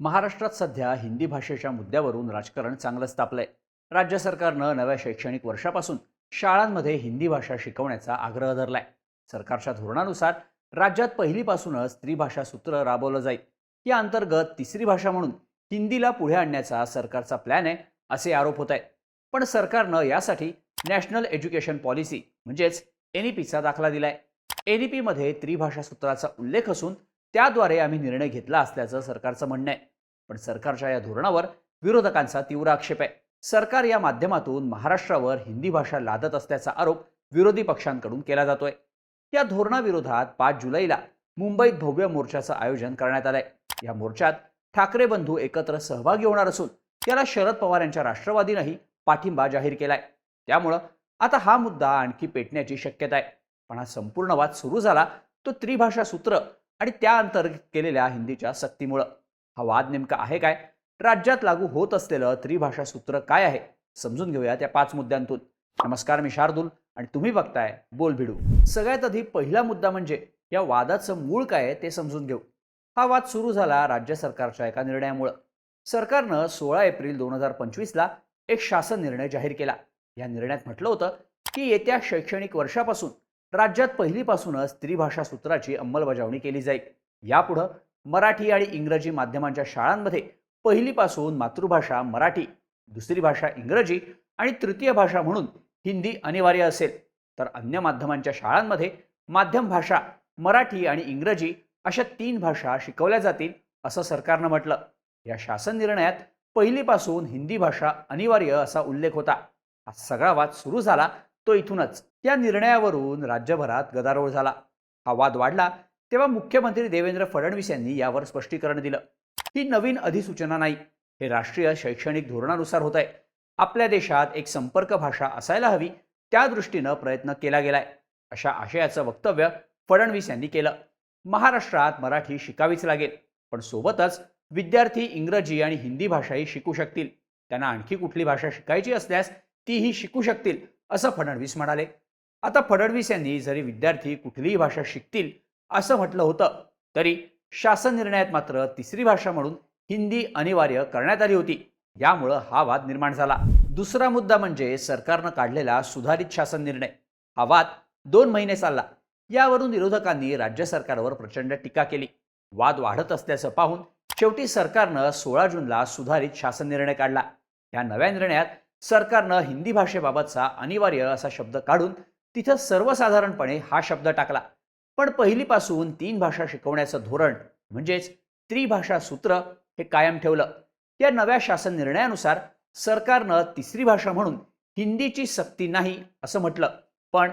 महाराष्ट्रात सध्या हिंदी भाषेच्या मुद्द्यावरून राजकारण चांगलंच तापलंय. राज्य सरकारनं नव्या शैक्षणिक वर्षापासून शाळांमध्ये हिंदी भाषा शिकवण्याचा आग्रह धरलाय. सरकारच्या धोरणानुसार राज्यात पहिलीपासूनच त्रिभाषा सूत्र राबवलं जाईल. या अंतर्गत तिसरी भाषा म्हणून हिंदीला पुढे आणण्याचा सरकारचा प्लॅन आहे असे आरोप होत आहेत पण सरकारनं यासाठी नॅशनल एज्युकेशन पॉलिसी म्हणजेच एन ई पीचा दाखला दिलाय. एन ई पीमध्ये त्रिभाषा सूत्राचा उल्लेख असून त्याद्वारे आम्ही निर्णय घेतला असल्याचं सरकारचं म्हणणं आहे. पण सरकारच्या या धोरणावर विरोधकांचा तीव्र आक्षेप आहे. सरकार या माध्यमातून महाराष्ट्रावर हिंदी भाषा लादत असल्याचा आरोप विरोधी पक्षांकडून केला जातोय. या धोरणाविरोधात पाच जुलैला मुंबईत भव्य मोर्चाचं आयोजन करण्यात आलंय. या मोर्चात ठाकरे बंधू एकत्र सहभागी होणार असून त्याला शरद पवार यांच्या राष्ट्रवादीनंही पाठिंबा जाहीर केलाय. त्यामुळं आता हा मुद्दा आणखी पेटण्याची शक्यता आहे. पण हा संपूर्ण वाद सुरू झाला तो त्रिभाषा सूत्र आणि त्या अंतर्गत केलेल्या हिंदीच्या सक्तीमुळं. हा वाद नेमका आहे काय? राज्यात लागू होत असलेलं त्रिभाषा सूत्र काय आहे? समजून घेऊया त्या पाच मुद्द्यांतून. नमस्कार मी शार्दूल आणि तुम्ही बघताय बोल भिडू. सगळ्यात आधी पहिला मुद्दा म्हणजे या वादाचं मूळ काय आहे ते समजून घेऊ. हा वाद सुरू झाला राज्य सरकारच्या एका निर्णयामुळं. सरकारनं सोळा एप्रिल दोन हजार पंचवीसला एक शासन निर्णय जाहीर केला. या निर्णयात म्हटलं होतं की येत्या शैक्षणिक वर्षापासून राज्यात पहिलीपासूनच त्रिभाषा सूत्राची अंमलबजावणी केली जाईल. यापुढं मराठी आणि इंग्रजी माध्यमांच्या शाळांमध्ये पहिलीपासून मातृभाषा मराठी दुसरी भाषा इंग्रजी आणि तृतीय भाषा म्हणून हिंदी अनिवार्य असेल. तर अन्य माध्यमांच्या शाळांमध्ये माध्यम भाषा मराठी आणि इंग्रजी अशा तीन भाषा शिकवल्या जातील असं सरकारनं म्हटलं. या शासन निर्णयात पहिलीपासून हिंदी भाषा अनिवार्य असा उल्लेख होता. हा सगळा वाद सुरू झाला तो इथूनच. या निर्णयावरून राज्यभरात गदारोळ झाला. हा वाद वाढला तेव्हा मुख्यमंत्री देवेंद्र फडणवीस यांनी यावर स्पष्टीकरण दिलं. ही नवीन अधिसूचना नाही. हे राष्ट्रीय शैक्षणिक धोरणानुसार होत आहे आपल्या देशात एक संपर्क भाषा असायला हवी. त्या दृष्टीनं प्रयत्न केला गेलाय. अशा आशयाचं वक्तव्य फडणवीस यांनी केलं. महाराष्ट्रात मराठी शिकावीच लागेल. पण सोबतच विद्यार्थी इंग्रजी आणि हिंदी भाषाही शिकू शकतील. त्यांना आणखी कुठली भाषा शिकायची असल्यास तीही शिकू शकतील असं फडणवीस म्हणाले. आता फडणवीस यांनी जरी विद्यार्थी कुठलीही भाषा शिकतील असं म्हटलं होतं तरी शासन निर्णयात मात्र तिसरी भाषा म्हणून हिंदी अनिवार्य करण्यात आली होती. यामुळं हा वाद निर्माण झाला. दुसरा मुद्दा म्हणजे सरकारनं काढलेला सुधारित शासन निर्णय. हा वाद दोन महिने चालला. यावरून विरोधकांनी राज्य सरकारवर प्रचंड टीका केली. वाद वाढत असल्याचं पाहून शेवटी सरकारनं सोळा जूनला सुधारित शासन निर्णय काढला. या नव्या निर्णयात सरकारनं हिंदी भाषेबाबतचा अनिवार्य असा शब्द काढून तिथं सर्वसाधारणपणे हा शब्द टाकला. पण पहिलीपासून तीन भाषा शिकवण्याचं धोरण म्हणजेच त्रिभाषा सूत्र हे कायम ठेवलं. या नव्या शासन निर्णयानुसार सरकारनं तिसरी भाषा म्हणून हिंदीची सक्ती नाही असं म्हटलं. पण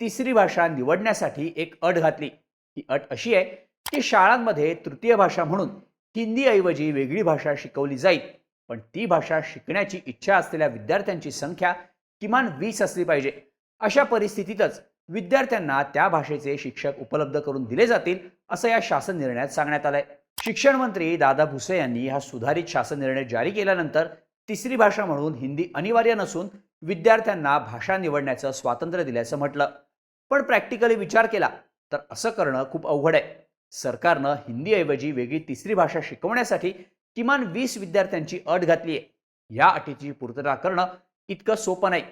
तिसरी भाषा निवडण्यासाठी एक अट घातली. ही अट अशी आहे की शाळांमध्ये तृतीय भाषा म्हणून हिंदीऐवजी वेगळी भाषा शिकवली जाईल. पण ती भाषा शिकण्याची इच्छा असलेल्या विद्यार्थ्यांची संख्या किमान वीस असली पाहिजे. अशा परिस्थितीतच विद्यार्थ्यांना त्या भाषेचे शिक्षक उपलब्ध करून दिले जातील असं या शासन निर्णयात सांगण्यात आलंय. शिक्षण मंत्री दादा भुसे यांनी हा सुधारित शासन निर्णय जारी केल्यानंतर तिसरी भाषा म्हणून हिंदी अनिवार्य नसून विद्यार्थ्यांना भाषा निवडण्याचं स्वातंत्र्य दिल्याचं म्हटलं. पण प्रॅक्टिकली विचार केला तर असं करणं खूप अवघड आहे. सरकारनं हिंदीऐवजी वेगळी तिसरी भाषा शिकवण्यासाठी किमान वीस विद्यार्थ्यांची अट घातली आहे या अटीची पूर्तता करणं इतकं सोपं नाही.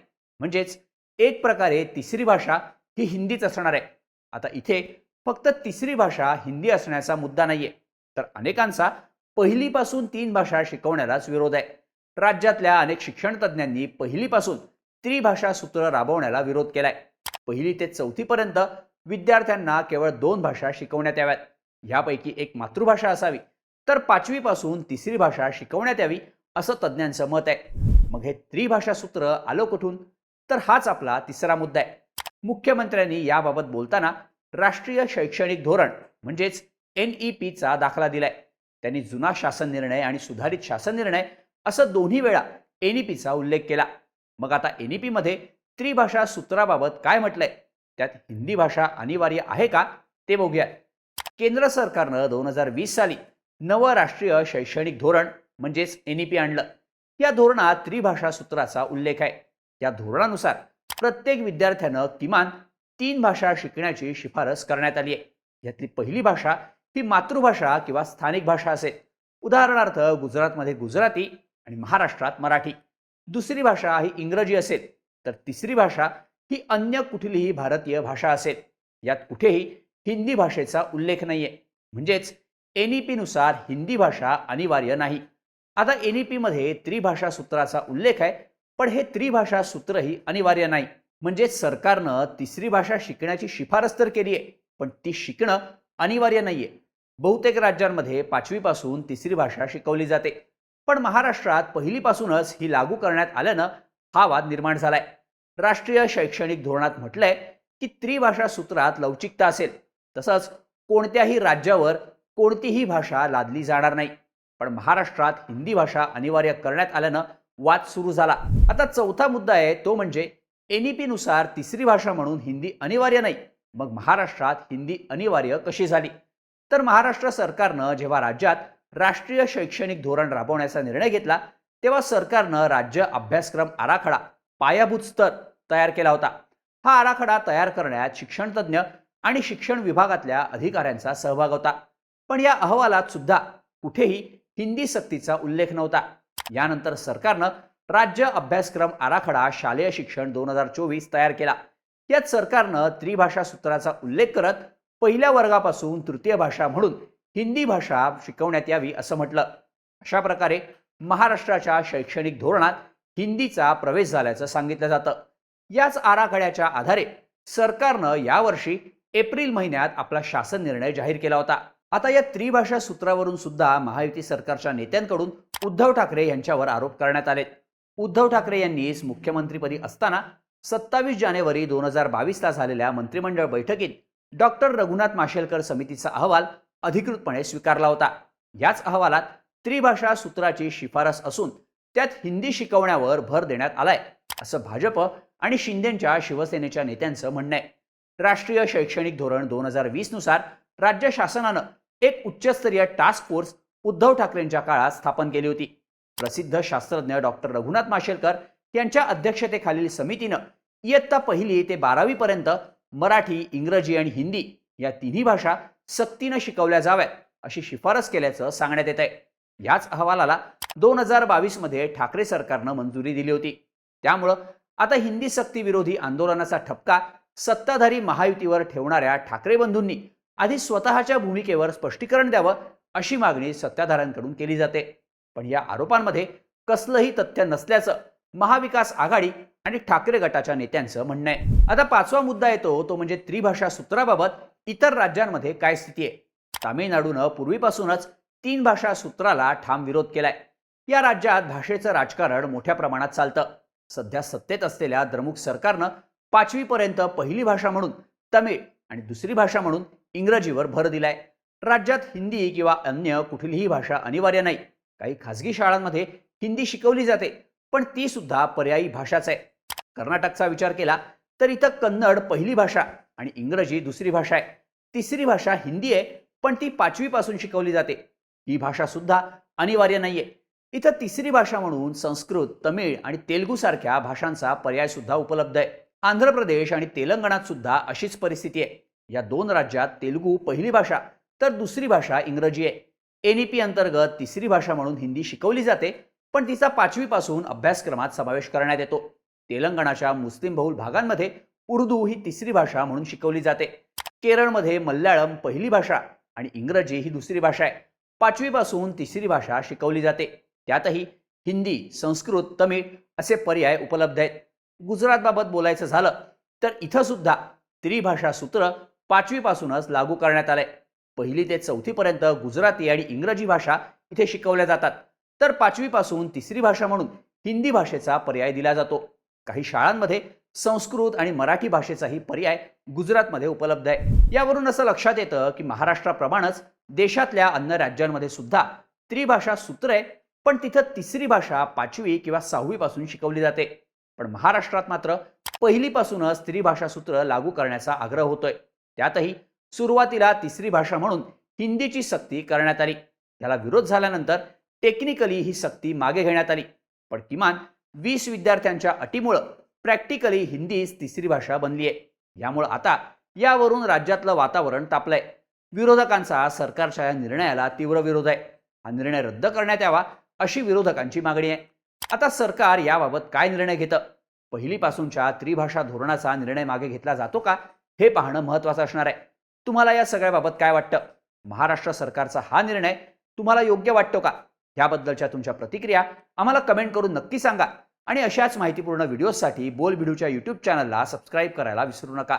म्हणजेच एक प्रकारे तिसरी भाषा ही हिंदीच असणार आहे. आता इथे फक्त तिसरी भाषा हिंदी असण्याचा मुद्दा नाहीये. तर अनेकांचा पहिलीपासून तीन भाषा शिकवण्यालाच विरोध आहे. राज्यातल्या अनेक शिक्षण तज्ज्ञांनी पहिलीपासून त्रिभाषा सूत्र राबवण्याला विरोध केलाय. पहिली ते चौथीपर्यंत विद्यार्थ्यांना केवळ दोन भाषा शिकवण्यात याव्यात. ह्यापैकी एक मातृभाषा असावी. तर पाचवीपासून तिसरी भाषा शिकवण्यात यावी असं तज्ज्ञांचं मत आहे. मग हे त्रिभाषा सूत्र आलो कुठून? तर हाच आपला तिसरा मुद्दा आहे. मुख्यमंत्र्यांनी याबाबत बोलताना राष्ट्रीय शैक्षणिक धोरण म्हणजेच एन ई पीचा दाखला दिलाय. त्यांनी जुना शासन निर्णय आणि सुधारित शासन निर्णय असं दोन्ही वेळा एन ई पीचा उल्लेख केला. मग आता एन ई पीमध्ये त्रिभाषा सूत्राबाबत काय म्हटलंय? त्यात हिंदी भाषा अनिवार्य आहे का? ते बघूया केंद्र सरकारनं दोन हजार वीस साली नवं राष्ट्रीय शैक्षणिक धोरण म्हणजेच एन ई पी आणलं. या धोरणात त्रिभाषा सूत्राचा उल्लेख आहे. या धोरणानुसार प्रत्येक विद्यार्थ्यानं किमान तीन भाषा शिकण्याची शिफारस करण्यात आली आहे. यातली पहिली भाषा ही मातृभाषा किंवा स्थानिक भाषा असेल. उदाहरणार्थ गुजरातमध्ये गुजराती आणि महाराष्ट्रात मराठी. दुसरी भाषा ही इंग्रजी असेल. तर तिसरी भाषा ही अन्य कुठलीही भारतीय भाषा असेल. यात कुठेही हिंदी भाषेचा उल्लेख नाहीये. म्हणजेच एन ई पीनुसार हिंदी भाषा अनिवार्य नाही. आता एन ई पीमध्ये त्रिभाषा सूत्राचा उल्लेख आहे. पण हे त्रिभाषा सूत्रही अनिवार्य नाही. म्हणजे सरकारनं तिसरी भाषा शिकण्याची शिफारस तर केली आहे पण ती शिकणं अनिवार्य नाहीये. बहुतेक राज्यांमध्ये पाचवीपासून तिसरी भाषा शिकवली जाते. पण महाराष्ट्रात पहिलीपासूनच ही लागू करण्यात आल्यानं हा वाद निर्माण झालाय. राष्ट्रीय शैक्षणिक धोरणात म्हटलंय की त्रिभाषा सूत्रात लवचिकता असेल. तसंच कोणत्याही राज्यावर कोणतीही भाषा लादली जाणार नाही. पण महाराष्ट्रात हिंदी भाषा अनिवार्य करण्यात आल्यानं वाद सुरू झाला. आता चौथा मुद्दा आहे तो म्हणजे एन ई पीनुसार तिसरी भाषा म्हणून हिंदी अनिवार्य नाही. मग महाराष्ट्रात हिंदी अनिवार्य कशी झाली? तर महाराष्ट्र सरकारनं जेव्हा राज्यात राष्ट्रीय शैक्षणिक धोरण राबवण्याचा निर्णय घेतला तेव्हा सरकारनं राज्य अभ्यासक्रम आराखडा पायाभूत स्तर तयार केला होता. हा आराखडा तयार करण्यात शिक्षणतज्ज्ञ आणि शिक्षण विभागातल्या अधिकाऱ्यांचा सहभाग होता. पण या अहवालात सुद्धा कुठेही हिंदी सक्तीचा उल्लेख नव्हता. यानंतर सरकारनं राज्य अभ्यासक्रम आराखडा शालेय शिक्षण दोन हजार चोवीस तयार केला. यात सरकारनं त्रिभाषा सूत्राचा उल्लेख करत पहिल्या वर्गापासून तृतीय भाषा म्हणून हिंदी भाषा शिकवण्यात यावी असं म्हटलं. अशा प्रकारे महाराष्ट्राच्या शैक्षणिक धोरणात हिंदीचा प्रवेश झाल्याचं सांगितलं जातं. याच आराखड्याच्या आधारे सरकारनं यावर्षी एप्रिल महिन्यात आपला शासन निर्णय जाहीर केला होता. आता या त्रिभाषा सूत्रावरून सुद्धा महायुती सरकारच्या नेत्यांकडून उद्धव ठाकरे यांच्यावर आरोप करण्यात आले उद्धव ठाकरे यांनीच मुख्यमंत्रीपदी असताना सत्तावीस जानेवारी दोन हजार बावीसला झालेल्या मंत्रिमंडळ बैठकीत डॉक्टर रघुनाथ माशेलकर समितीचा अहवाल अधिकृतपणे स्वीकारला होता. याच अहवालात त्रिभाषा सूत्राची शिफारस असून त्यात हिंदी शिकवण्यावर भर देण्यात आलाय असं भाजप आणि शिंदेच्या शिवसेनेच्या नेत्यांचं म्हणणं आहे. राष्ट्रीय शैक्षणिक धोरण दोन हजार वीसनुसार राज्य शासनानं एक उच्चस्तरीय टास्क फोर्स उद्धव ठाकरेंच्या काळात स्थापन केली होती. प्रसिद्ध शास्त्रज्ञ डॉक्टर रघुनाथ माशेलकर यांच्या अध्यक्षतेखालील समितीनं इयत्ता पहिली ते बारावी पर्यंत मराठी इंग्रजी आणि हिंदी या तिन्ही भाषा सक्तीनं शिकवल्या जाव्यात अशी शिफारस केल्याचं सांगण्यात येत आहे याच अहवालाला दोन हजार बावीसमध्ये ठाकरे सरकारनं मंजुरी दिली होती. त्यामुळं आता हिंदी सक्ती विरोधी आंदोलनाचा ठपका सत्ताधारी महायुतीवर ठेवणाऱ्या ठाकरे बंधूंनी आधी स्वतःच्या भूमिकेवर स्पष्टीकरण द्यावं अशी मागणी सत्ताधाऱ्यांकडून केली जाते. पण या आरोपांमध्ये कसलंही तथ्य नसल्याचं महाविकास आघाडी आणि ठाकरे गटाच्या नेत्यांचं म्हणणं आहे. आता पाचवा मुद्दा येतो तो म्हणजे त्रिभाषा सूत्राबाबत इतर राज्यांमध्ये काय स्थिती आहे? तामिळनाडूनं पूर्वीपासूनच तीन भाषा सूत्राला ठाम विरोध केलाय. या राज्यात भाषेचं राजकारण मोठ्या प्रमाणात चालतं. सध्या सत्तेत असलेल्या द्रमुक सरकारनं पाचवीपर्यंत पहिली भाषा म्हणून तमिळ आणि दुसरी भाषा म्हणून इंग्रजीवर भर दिलाय. राज्यात हिंदी किंवा अन्य कुठलीही भाषा अनिवार्य नाही. काही खाजगी शाळांमध्ये हिंदी शिकवली जाते पण ती सुद्धा पर्यायी भाषाच आहे. कर्नाटकचा विचार केला तर इथं कन्नड पहिली भाषा आणि इंग्रजी दुसरी भाषा आहे. तिसरी भाषा हिंदी आहे पण ती पाचवीपासून शिकवली जाते. ही भाषा सुद्धा अनिवार्य नाहीये. इथं तिसरी भाषा म्हणून संस्कृत तमिळ आणि तेलुगू सारख्या भाषांचा पर्याय सुद्धा उपलब्ध आहे. आंध्र प्रदेश आणि तेलंगणात सुद्धा अशीच परिस्थिती आहे. या दोन राज्यात तेलुगू पहिली भाषा तर दुसरी भाषा इंग्रजी आहे. एन ई पी अंतर्गत तिसरी भाषा म्हणून हिंदी शिकवली जाते पण तिचा पाचवीपासून अभ्यासक्रमात समावेश करण्यात येतो. तेलंगणाच्या मुस्लिम बहुल भागांमध्ये उर्दू ही तिसरी भाषा म्हणून शिकवली जाते. केरळमध्ये मल्याळम पहिली भाषा आणि इंग्रजी ही दुसरी भाषा आहे. पाचवीपासून तिसरी भाषा शिकवली जाते. त्यातही हिंदी संस्कृत तमिळ असे पर्याय उपलब्ध आहेत. गुजरातबाबत बोलायचं झालं तर इथं सुद्धा त्रिभाषा सूत्र पाचवीपासूनच लागू करण्यात आलंय. पहिली ते चौथीपर्यंत गुजराती आणि इंग्रजी भाषा इथे शिकवल्या जातात. तर पाचवीपासून तिसरी भाषा म्हणून हिंदी भाषेचा पर्याय दिला जातो. काही शाळांमध्ये संस्कृत आणि मराठी भाषेचाही पर्याय गुजरातमध्ये उपलब्ध आहे. यावरून असं लक्षात येतं की महाराष्ट्राप्रमाणेच देशातल्या अन्य राज्यांमध्ये सुद्धा त्रिभाषा सूत्र आहे. पण तिथं तिसरी भाषा पाचवी किंवा सहावीपासून शिकवली जाते. पण महाराष्ट्रात मात्र पहिलीपासूनच त्रिभाषा सूत्र लागू करण्याचा आग्रह होतोय. त्यातही सुरुवातीला तिसरी भाषा म्हणून हिंदीची सक्ती करण्यात आली. याला विरोध झाल्यानंतर टेक्निकली ही सक्ती मागे घेण्यात आली. पण किमान वीस विद्यार्थ्यांच्या अटीमुळं प्रॅक्टिकली हिंदीच तिसरी भाषा बनली आहे यामुळं आता यावरून राज्यातलं वातावरण तापलंय. विरोधकांचा सरकारच्या या निर्णयाला तीव्र विरोध आहे. हा निर्णय रद्द करण्यात यावा अशी विरोधकांची मागणी आहे. आता सरकार याबाबत काय निर्णय घेतं? पहिलीपासूनच्या त्रिभाषा धोरणाचा निर्णय मागे घेतला जातो का? हे पाहणं महत्त्वाचं असणार आहे. तुम्हाला या सगळ्याबाबत काय वाटतं? महाराष्ट्र सरकारचा हा निर्णय तुम्हाला योग्य वाटतो का? याबद्दलच्या तुमच्या प्रतिक्रिया आम्हाला कमेंट करून नक्की सांगा. आणि अशाच माहितीपूर्ण व्हिडिओजसाठी बोलबिडूच्या यूट्यूब चॅनलला सबस्क्राईब करायला विसरू नका.